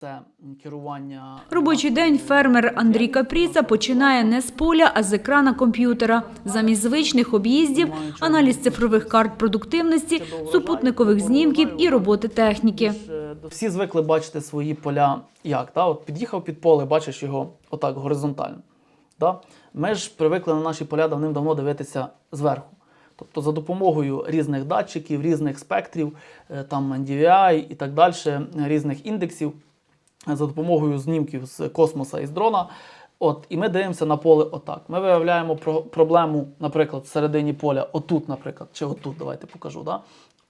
Це керування Робочий день фермер Андрій Капріца починає не з поля, а з екрана комп'ютера. Замість звичних об'їздів, аналіз цифрових карт продуктивності, супутникових знімків і роботи техніки. Е, Всі звикли бачити свої поля як? Та? От під'їхав під поле, бачиш його отак горизонтально. Да? Ми ж привикли на наші поля давним-давно дивитися зверху. Тобто за допомогою різних датчиків, різних спектрів, е, там NDVI і так далі, різних індексів, за допомогою знімків з космоса і з дрона. От, і ми дивимося на поле отак. Ми виявляємо про- проблему, наприклад, в середині поля, отут, наприклад, чи отут, давайте покажу. Да?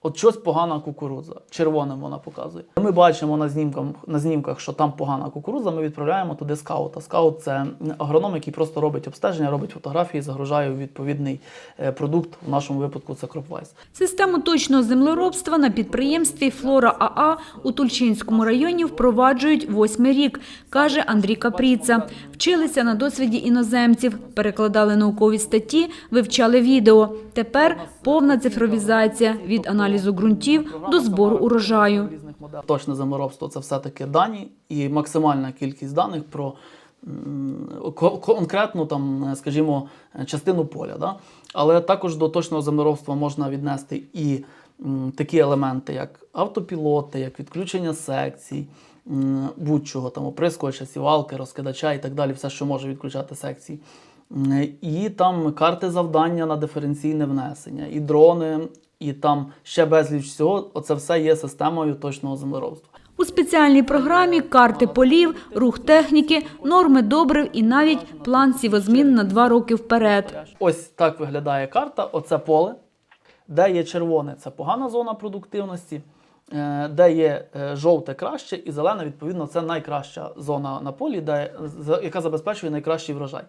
От щось погана кукурудза, червоним вона показує. Ми бачимо на знімках, на знімках, що там погана кукурудза, ми відправляємо туди скаута. Скаут це агроном, який просто робить обстеження, робить фотографії, загружає у відповідний е, продукт. В нашому випадку це Кропвайс. Систему точного землеробства на підприємстві Флора АА у Тульчинському районі впроваджують восьмий рік, каже Андрій Капріца. Вчилися на досвіді іноземців, перекладали наукові статті, вивчали відео. Тепер повна цифровізація від аналізу ґрунтів до збору урожаю. Точне землеробство це все-таки дані і максимальна кількість даних про конкретну там, скажімо, частину поля. Да? Але також до точного землеробства можна віднести і такі елементи, як автопілоти, як відключення секцій, будь-чого там оприскувача, сівалки, розкидача і так далі, все, що може відключати секції. І там карти завдання на диференційне внесення, і дрони, і там ще безліч всього. Оце все є системою точного землеробства. У спеціальній програмі карти полів, рух техніки, норми добрив і навіть план сівозмін на два роки вперед. Ось так виглядає карта. Оце поле, де є червоне це погана зона продуктивності, де є е, жовте краще, і зелене, відповідно, це найкраща зона на полі, де, яка забезпечує найкращий врожай.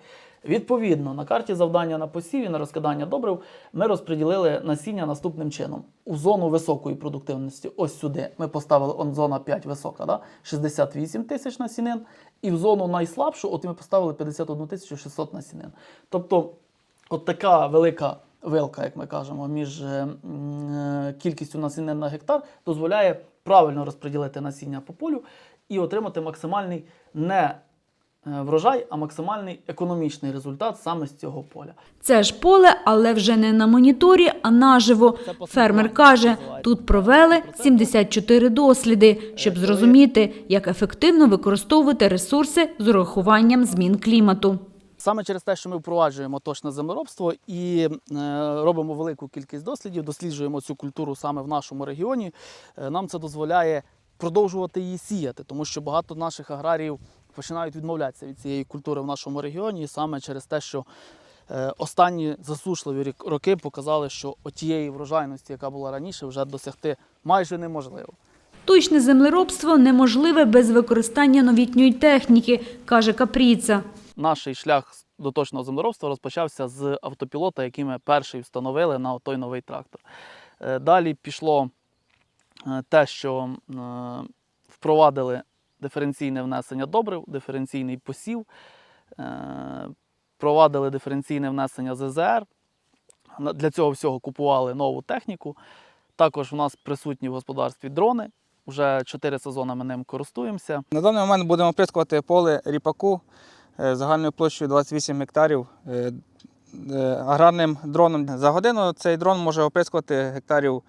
Відповідно, на карті завдання на посіві, на розкидання добрив, ми розподілили насіння наступним чином. У зону високої продуктивності, ось сюди, ми поставили он, зона 5 висока, да? 68 тисяч насінин, і в зону найслабшу, от ми поставили 51 тисячу 600 насінин. Тобто, От така велика вилка, як ми кажемо, між е, е, кількістю насінин на гектар дозволяє правильно розподілити насіння по полю і отримати максимальний не е, врожай, а максимальний економічний результат саме з цього поля. Це ж поле, але вже не на моніторі, а наживо. Фермер каже, тут провели 74 досліди, щоб зрозуміти, як ефективно використовувати ресурси з урахуванням змін клімату. Саме через те, що ми впроваджуємо точне землеробство і е, робимо велику кількість дослідів, досліджуємо цю культуру саме в нашому регіоні, е, нам це дозволяє продовжувати її сіяти, тому що багато наших аграріїв починають відмовлятися від цієї культури в нашому регіоні, саме через те, що е, останні засушливі роки показали, що тієї врожайності, яка була раніше, вже досягти майже неможливо. Точне землеробство неможливе без використання новітньої техніки, каже Капріца. Наш шлях до точного землеробства розпочався з автопілота, який ми перший встановили на той новий трактор. Е, Далі пішло е, те, що е, впровадили диференційне внесення добрив, диференційний посів, впровадили диференційне внесення ЗЗР. Для цього всього купували нову техніку. Також у нас присутні в господарстві дрони. Вже 4 сезони ми ним користуємося. На даний момент будемо оприскувати поле ріпаку загальною площею 28 гектарів е, е, аграрним дроном. За годину цей дрон може оприскувати гектарів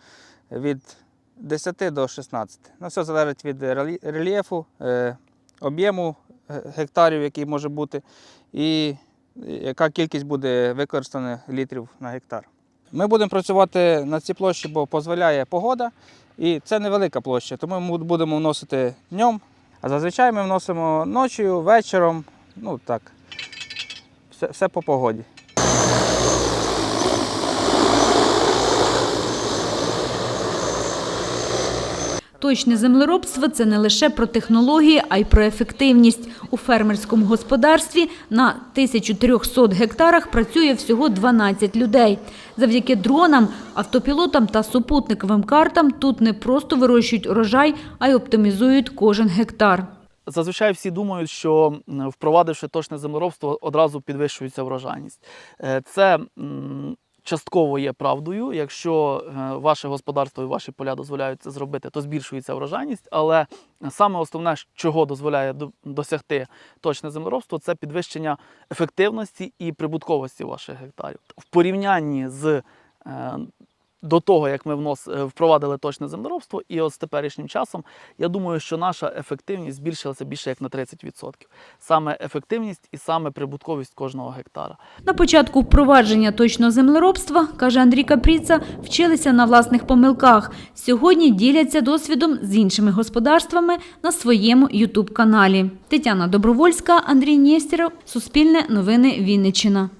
від 10 до 16. Ну, все залежить від рельєфу, е, об'єму е, гектарів, який може бути, і яка кількість буде використана літрів на гектар. Ми будемо працювати на цій площі, бо дозволяє погода. І це невелика площа, тому ми будемо вносити днем. А зазвичай ми вносимо ночі, вечором. Ну так. Все, все по погоді. Точне землеробство це не лише про технології, а й про ефективність. У фермерському господарстві на 1300 гектарах працює всього 12 людей. Завдяки дронам, автопілотам та супутниковим картам тут не просто вирощують урожай, а й оптимізують кожен гектар. Зазвичай всі думають, що впровадивши точне землеробство, одразу підвищується врожайність. Е, Це частково є правдою. Якщо е, ваше господарство і ваші поля дозволяють це зробити, то збільшується врожайність. Але саме основне, чого дозволяє досягти точне землеробство, це підвищення ефективності і прибутковості ваших гектарів. В порівнянні з е, до того, як ми внос, е, впровадили точне землеробство, і от з теперішнім часом, я думаю, що наша ефективність збільшилася більше як на 30%. Саме ефективність і саме прибутковість кожного гектара. На початку впровадження точного землеробства, каже Андрій Капріца, вчилися на власних помилках. Сьогодні діляться досвідом з іншими господарствами на своєму ютуб-каналі. Тетяна Добровольська, Андрій Нєстєров, Суспільне новини Вінниччина.